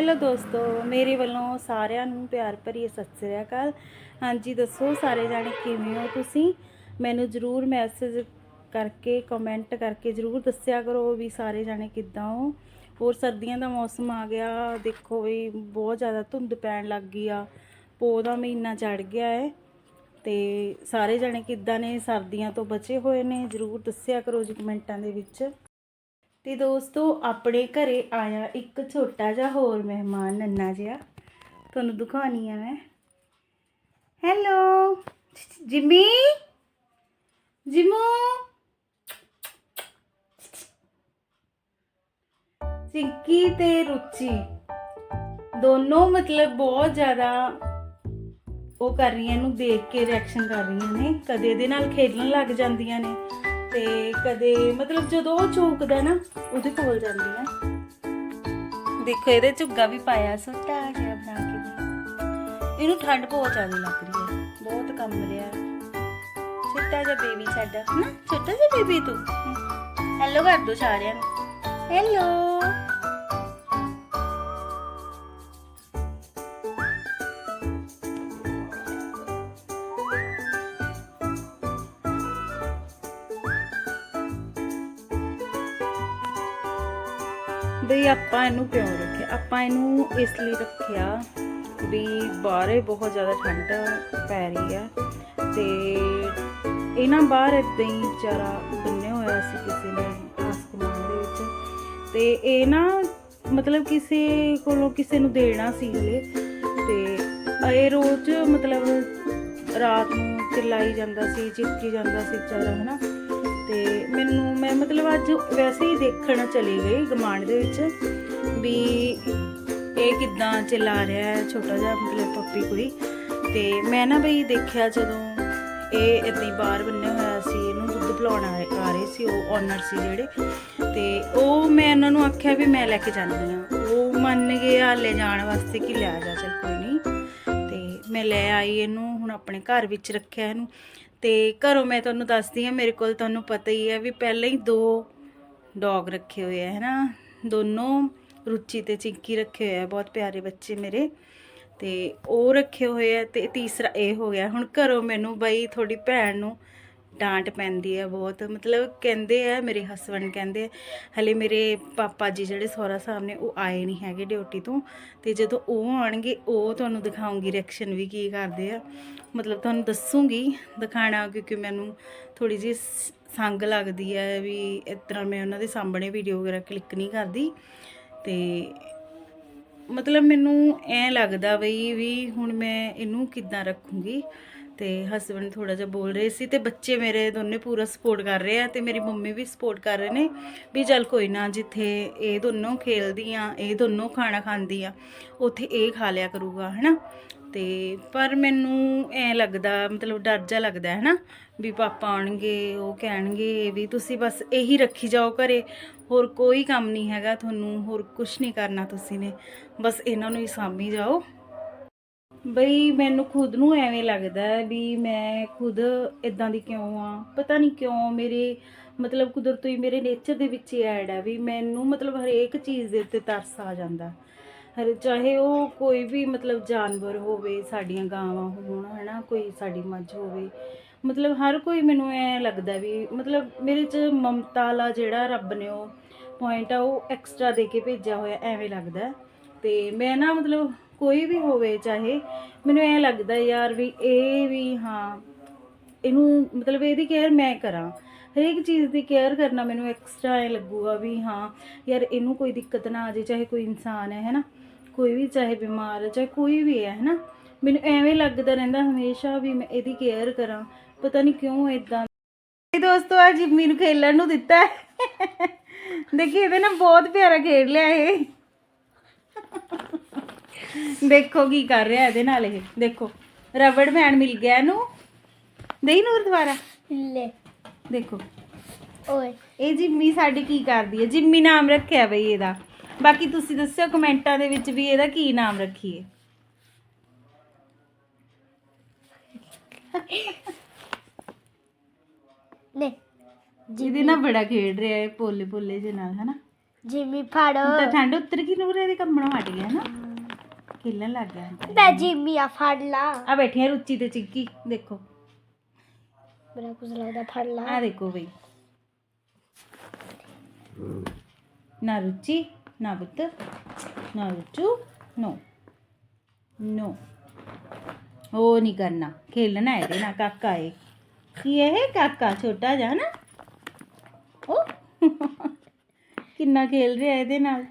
Hello ਦੋਸਤੋ, ਮੇਰੇ ਵੱਲੋਂ ਸਾਰਿਆਂ ਨੂੰ ਪਿਆਰ ਭਰੀ ਸਤਿ ਸ੍ਰੀ ਅਕਾਲ। ਹਾਂਜੀ, ਦੱਸੋ ਸਾਰੇ ਜਾਣੇ ਕਿਵੇਂ ਹੋ ਤੁਸੀਂ? ਮੈਨੂੰ ਜਰੂਰ ਮੈਸੇਜ ਕਰਕੇ ਕਮੈਂਟ ਕਰਕੇ ਜਰੂਰ ਦੱਸਿਆ ਕਰੋ ਵੀ ਸਾਰੇ ਜਾਣੇ ਕਿੱਦਾਂ ਹੋ। ਹੋਰ ਸਰਦੀਆਂ ਦਾ ਮੌਸਮ ਆ ਗਿਆ, ਦੇਖੋ ਵੀ ਬਹੁਤ ਜ਼ਿਆਦਾ ਧੁੰਦ ਪੈਣ ਲੱਗ ਗਈ ਆ, ਪੋਹ ਦਾ ਮਹੀਨਾ ਚੜ ਗਿਆ ਹੈ। ਤੇ ਸਾਰੇ ਜਾਣੇ ਕਿੱਦਾਂ ਨੇ? ਸਰਦੀਆਂ ਤੋਂ ਬਚੇ ਹੋਏ ਨੇ, ਜਰੂਰ ਦੱਸਿਆ ਕਰੋ ਜੀ ਕਮੈਂਟਾਂ ਦੇ ਵਿੱਚ। ਤੇ ਦੋਸਤੋ, ਆਪਣੇ ਘਰੇ ਆਇਆ ਇੱਕ ਛੋਟਾ ਜਿਹਾ ਹੋਰ ਮਹਿਮਾਨ, ਨੰਨਾ ਜਿਹਾ। ਤੁਹਾਨੂੰ ਦਿਖਾਉਣੀ ਆ ਮੈਂ। ਹੈਲੋ ਜਿਮੀ? ਜਿਮੂ? ਸਿੰਕੀ ਤੇ ਰੁਚੀ। ਦੋਨੋਂ ਮਤਲਬ ਬਹੁਤ ਜ਼ਿਆਦਾ ਉਹ ਕਰ ਰਹੀਆਂ ਇਹਨੂੰ ਦੇਖ ਕੇ ਰਿਐਕਸ਼ਨ ਕਰ ਰਹੀਆਂ ਨੇ। ਕਦੇ ਇਹਦੇ ਨਾਲ ਖੇਡਣ ਲੱਗ ਜਾਂਦੀਆਂ ਨੇ। ਤੇ ਕਦੇ ਮਤਲਬ ਜਦੋਂ ਉਹ ਚੂਕਦਾ ਨਾ, ਉਹਦੇ ਕੋਲ ਜਾਂਦੀਆਂ ਦੇਖੋ, ਇਹਦੇ ਝੁੱਗਾ ਵੀ ਪਾਇਆ ਸੁੱਟਾ ਜਿਹਾ ਬਣਾ ਕੇ ਵੀ। ਇਹਨੂੰ ਠੰਡ ਬਹੁਤ ਜ਼ਿਆਦਾ ਲੱਗ ਰਹੀ ਹੈ, ਬਹੁਤ ਕੰਮ ਰਿਹਾ। ਛੋਟਾ ਜਿਹਾ ਬੇਬੀ ਸਾਡਾ ਹਨਾ? ਛੋਟਾ ਜਿਹਾ ਬੇਬੀ ਤੂੰ। ਹੈਲੋ ਕਰ ਦੋ ਸਾਰਿਆਂ ਨੂੰ। ਹੈਲੋ ਬਈ ਆਪਾਂ ਇਹਨੂੰ ਕਿਉਂ ਰੱਖਿਆ? ਆਪਾਂ ਇਹਨੂੰ ਇਸ ਲਈ ਰੱਖਿਆ ਵੀ ਬਾਹਰੇ ਬਹੁਤ ਜ਼ਿਆਦਾ ਠੰਡ ਪੈ ਰਹੀ ਹੈ ਤੇ ਇਹ ਨਾ ਬਾਹਰ ਏਦਾਂ ਹੀ ਵਿਚਾਰਾ ਬੰਨਿਆ ਹੋਇਆ ਸੀ ਕਿਸੇ ਨੇ ਆਸਮਾਨ ਦੇ ਵਿੱਚ ਤੇ ਇਹ ਨਾ ਮਤਲਬ ਕਿਸੇ ਕੋਲੋਂ ਕਿਸੇ ਨੂੰ ਦੇਣਾ ਸੀ ਹਲੇ ਤੇ ਇਹ ਰੋਜ਼ ਮਤਲਬ ਰਾਤ ਨੂੰ ਚਿল্ਲਾਈ ਜਾਂਦਾ ਸੀ, ਚਿਪਕੀ ਜਾਂਦਾ ਸੀ ਵਿਚਾਰਾ, ਹਨਾ? ਤੇ ਮੈਨੂੰ, ਮੈਂ ਮਤਲਬ ਅੱਜ ਵੈਸੇ ਹੀ ਦੇਖਣ ਚਲੀ ਗਈ ਗਮਾਂਡ ਦੇ ਵਿੱਚ ਵੀ ਇਹ ਕਿਦਾਂ ਚਲਾ ਰਿਹਾ ਹੈ, ਛੋਟਾ ਜਿਹਾ ਮਤਲਬ ਪੱਪੀ ਕੋਈ ਤੇ ਮੈਂ ਨਾ ਬਈ ਦੇਖਿਆ ਜਦੋਂ ਇਹ ਏਦਾਂ ਹੀ ਬਾਹਰ ਬੰਨਿਆ ਹੋਇਆ ਸੀ, ਇਹਨੂੰ ਦੁੱਧ ਪਿਲਾਉਣ ਆ ਰਹੇ ਸੀ, ਉਹ ਓਨਰ ਸੀ ਜਿਹੜੇ। ਤੇ ਉਹ ਮੈਂ ਉਹਨਾਂ ਨੂੰ ਆਖਿਆ ਵੀ ਮੈਂ ਲੈ ਕੇ ਜਾਂਦੀ ਆ ਉਹ ਮੰਨ ਗਏ ਆ ਲੈ ਜਾਣ ਵਾਸਤੇ ਕਿ ਲਿਆ ਜਾ, ਚਲ ਕੋਈ ਨਹੀਂ। ਤੇ ਮੈਂ ਲੈ ਆਈ ਇਹਨੂੰ, ਹੁਣ ਆਪਣੇ ਘਰ ਵਿੱਚ ਰੱਖਿਆ ਇਹਨੂੰ। ਤੇ ਘਰੋਂ ਮੈਂ ਤੁਹਾਨੂੰ ਦੱਸਦੀ ਹਾਂ, ਮੇਰੇ ਕੋਲ ਤੁਹਾਨੂੰ ਪਤਾ ਹੀ ਹੈ ਵੀ ਪਹਿਲਾਂ ਹੀ ਦੋ ਡੌਗ ਰੱਖੇ ਹੋਏ ਹੈ ਨਾ? ਦੋਨੋਂ ਰੁਚੀ ਤੇ ਚਿੰਕੀ ਰੱਖੇ ਹੋਏ ਆ, ਬਹੁਤ ਪਿਆਰੇ ਬੱਚੇ ਮੇਰੇ। ਤੇ ਉਹ ਰੱਖੇ ਹੋਏ ਆ ਤੇ ਤੀਸਰਾ ਇਹ ਹੋ ਗਿਆ, ਹੁਣ ਘਰੋਂ ਮੈਨੂੰ ਬਈ ਥੋੜੀ ਭੈਣ ਨੂੰ ਡਾਂਟ ਪੈਂਦੀ ਹੈ ਬਹੁਤ। ਮਤਲਬ ਕਹਿੰਦੇ ਆ, ਮੇਰੇ ਹਸਬੰਡ ਕਹਿੰਦੇ ਆ, ਹਲੇ ਮੇਰੇ ਪਾਪਾ ਜੀ ਜਿਹੜੇ ਸਹੁਰਾ ਸਾਹਿਬ ਨੇ, ਉਹ ਆਏ ਨਹੀਂ ਹੈਗੇ ਡਿਊਟੀ ਤੋਂ। ਤੇ ਜਦੋਂ ਉਹ ਆਣਗੇ ਉਹ ਤੁਹਾਨੂੰ ਦਿਖਾਉਂਗੀ ਰਿਐਕਸ਼ਨ ਵੀ ਕੀ ਕਰਦੇ ਆ। ਮਤਲਬ ਤੁਹਾਨੂੰ ਦੱਸੂਗੀ, ਦਿਖਾਣਾ, ਕਿਉਂਕਿ ਮੈਨੂੰ ਥੋੜੀ ਜਿਹੀ ਸ- ਸੰਗ ਲੱਗਦੀ ਹੈ ਵੀ ਇਸ ਤਰ੍ਹਾਂ ਮੈਂ ਉਹਨਾਂ ਦੇ ਸਾਹਮਣੇ ਵੀਡੀਓ ਵਗੈਰਾ ਕਲਿੱਕ ਨਹੀਂ ਕਰਦੀ। ਤੇ ਮਤਲਬ ਮੈਨੂੰ ਐ ਲੱਗਦਾ ਬਈ ਵੀ ਹੁਣ ਮੈਂ ਇਹਨੂੰ ਕਿੱਦਾਂ ਰੱਖੂੰਗੀ? ਤੇ ਹਸਬੰਡ ਥੋੜਾ ਜਿਹਾ ਬੋਲ ਰਹੇ ਸੀ ਤੇ ਬੱਚੇ ਮੇਰੇ ਦੋਨੇ ਪੂਰਾ ਸਪੋਰਟ ਕਰ ਰਹੇ ਆ ਤੇ ਮੇਰੀ ਮੰਮੀ ਵੀ ਸਪੋਰਟ ਕਰ ਰਹੇ ਨੇ ਵੀ ਚੱਲ ਕੋਈ ਨਾ ਜਿੱਥੇ ਇਹ ਦੋਨੋਂ ਖੇਲਦੀਆਂ, ਇਹ ਦੋਨੋਂ ਖਾਣਾ ਖਾਂਦੀ ਆ ਉੱਥੇ ਇਹ ਖਾ ਲਿਆ ਕਰੂਗਾ, ਹਨਾ? ਤੇ ਪਰ ਮੈਨੂੰ ਐ ਲੱਗਦਾ, ਮਤਲਬ ਡਰ ਜਾ ਲੱਗਦਾ ਹੈ ਨਾ ਵੀ ਪਾਪਾ ਆਉਣਗੇ, ਉਹ ਕਹਿਣਗੇ ਵੀ ਤੁਸੀਂ ਬਸ ਇਹੀ ਰੱਖੀ ਜਾਓ ਘਰੇ, ਹੋਰ ਕੋਈ ਕੰਮ ਨਹੀਂ ਹੈਗਾ ਤੁਹਾਨੂੰ, ਹੋਰ ਕੁਝ ਨਹੀਂ ਕਰਨਾ ਤੁਸੀਂ ਨੇ। ਬਸ ਇਹਨਾਂ ਨੂੰ ਹੀ ਸਾਂਭੀ ਜਾਓ। ਬਈ ਮੈਨੂੰ ਖੁਦ ਨੂੰ ਐਵੇਂ ਲੱਗਦਾ ਵੀ ਮੈਂ ਖੁਦ ਇਦਾਂ ਦੀ ਕਿਉਂ ਆ ਪਤਾ ਨਹੀਂ ਕਿਉਂ ਮੇਰੇ ਮਤਲਬ ਕੁਦਰਤੋਂ ਹੀ ਮੇਰੇ ਨੇਚਰ ਦੇ ਵਿੱਚ ਹੀ ਐਡ ਹੈ ਵੀ ਮੈਨੂੰ ਮਤਲਬ ਹਰੇਕ ਚੀਜ਼ ਦੇ ਉੱਤੇ ਤਰਸ ਆ ਜਾਂਦਾ ਹਰ ਚਾਹੇ ਉਹ ਕੋਈ ਵੀ ਮਤਲਬ ਜਾਨਵਰ ਹੋਵੇ, ਸਾਡੀਆਂ ਗਾਵਾਂ ਹੋਣ, ਹਨਾ, ਕੋਈ ਸਾਡੀ ਮੱਝ ਹੋਵੇ, ਮਤਲਬ ਹਰ ਕੋਈ ਮੈਨੂੰ ਐ ਲੱਗਦਾ ਵੀ ਮਤਲਬ ਮੇਰੇ ਚ ਮਮਤਾ ਵਾਲਾ ਜਿਹੜਾ ਰੱਬ ਨੇ ਉਹ ਪੁਆਇੰਟ ਆ, ਉਹ ਐਕਸਟਰਾ ਦੇ ਕੇ ਭੇਜਿਆ ਹੋਇਆ ਐਵੇਂ ਲੱਗਦਾ ਹੈ। ਤੇ ਮੈਂ ਨਾ ਮਤਲਬ ਕੋਈ ਵੀ ਹੋਵੇ, ਚਾਹੇ ਮੈਨੂੰ ਐ ਲੱਗਦਾ ਯਾਰ ਵੀ ਇਹ ਵੀ ਹਾਂ, ਇਹਨੂੰ ਮਤਲਬ ਇਹਦੀ ਕੇਅਰ ਮੈਂ ਕਰਾਂ। ਹਰੇਕ ਚੀਜ਼ ਦੀ ਕੇਅਰ ਕਰਨਾ ਮੈਨੂੰ ਐਕਸਟਰਾ ਐ ਲੱਗੂਗਾ ਵੀ ਹਾਂ, ਯਾਰ ਇਹਨੂੰ ਕੋਈ ਦਿੱਕਤ ਨਾ ਆ ਜੇ ਚਾਹੇ ਕੋਈ ਇਨਸਾਨ ਹੈ, ਹੈਨਾ? ਕੋਈ ਵੀ ਚਾਹੇ ਬਿਮਾਰ ਹੈ, ਚਾਹੇ ਕੋਈ ਵੀ ਹੈ, ਹੈਨਾ? ਮੈਨੂੰ ਐਵੇਂ ਲੱਗਦਾ ਰਹਿੰਦਾ ਹਮੇਸ਼ਾ ਵੀ ਮੈਂ ਇਹਦੀ ਕੇਅਰ ਕਰਾਂ। ਪਤਾ ਨਹੀਂ ਕਿਉਂ ਇਦਾਂ ਇਹ ਦੋਸਤੋ ਅੱਜ ਜਿੰਮੀ ਨੂੰ ਖੇਲਣ ਨੂੰ ਦਿੱਤਾ ਹੈ। ਦੇਖੀ, ਇਹਦੇ ਨਾਲ ਬਹੁਤ ਪਿਆਰਾ ਖੇਡ ਲਿਆ ਇਹ। ਦੇਖੋ ਕੀ ਕਰ ਰਿਹਾ ਇਹਦੇ ਨਾਲ ਇਹ। ਦੇਖੋ ਰਬੜ ਬੈਂਡ ਮਿਲ ਗਿਆ ਇਹਨੂੰ। ਦੇਈ ਨੂਰ ਦੁਬਾਰਾ? ਲੈ। ਦੇਖੋ। ਓਏ। ਇਹ ਜਿੰਮੀ ਸਾਡੀ ਕੀ ਕਰਦੀ ਹੈ? ਜਿੰਮੀ ਨਾਮ ਰੱਖਿਆ ਬਈ ਇਹਦਾ। ਬਾਕੀ ਤੁਸੀਂ ਦੱਸਿਓ ਕਮੈਂਟਾਂ ਦੇ ਵਿੱਚ ਵੀ ਇਹਦਾ ਕੀ ਨਾਮ ਰੱਖੀਏ। ਲੈ। ਜਿਹਦੇ ਨਾਲ ਬੜਾ ਖੇਡ ਰਿਹਾ ਹੈ ਪੋਲੇ ਪੋਲੇ ਜੇ ਨਾਲ ਹਨਾ? ਜਿਮੀ ਫੜ। ਤਾਂ ਠੰਡ ਉੱਤਰ ਗਈ ਨੂਰ ਇਹਦੇ ਕੰਬਣੋਂ ਹਟ ਗਿਆ ਨਾ। ਖੇਲਣ ਲੱਗ ਗਿਆ ਹੁਣ ਤਾਂ। ਮੈਂ ਜਿਮੀ ਆ ਫੜ ਲਾ। ਆ ਬੈਠੀਆਂ ਰੁਚੀ ਤੇ ਚਿੱਕੀ ਦੇਖੋ। ਮੇਰਾ ਕੁਝ ਲੱਗਦਾ ਫੜ ਲਾ। ਆ ਦੇਖੋ ਬਈ। ਨਾ ਰੁਚੀ ਨਾ ਬੁੱਤ ਨਾ ਰੁਚੂ ਨੋ। ਨੋ। ਉਹ ਨਹੀਂ ਕਰਨਾ। ਖੇਲਣਾ ਇਹਦੇ ਨਾਲ ਕਾਕਾ ਏ ਕੀ ਇਹ? ਕਾਕਾ ਛੋਟਾ ਜਿਹਾ ਨਾ। ਉਹ ਕਿੰਨਾ ਖੇਲ ਰਿਹਾ ਇਹਦੇ ਨਾਲ।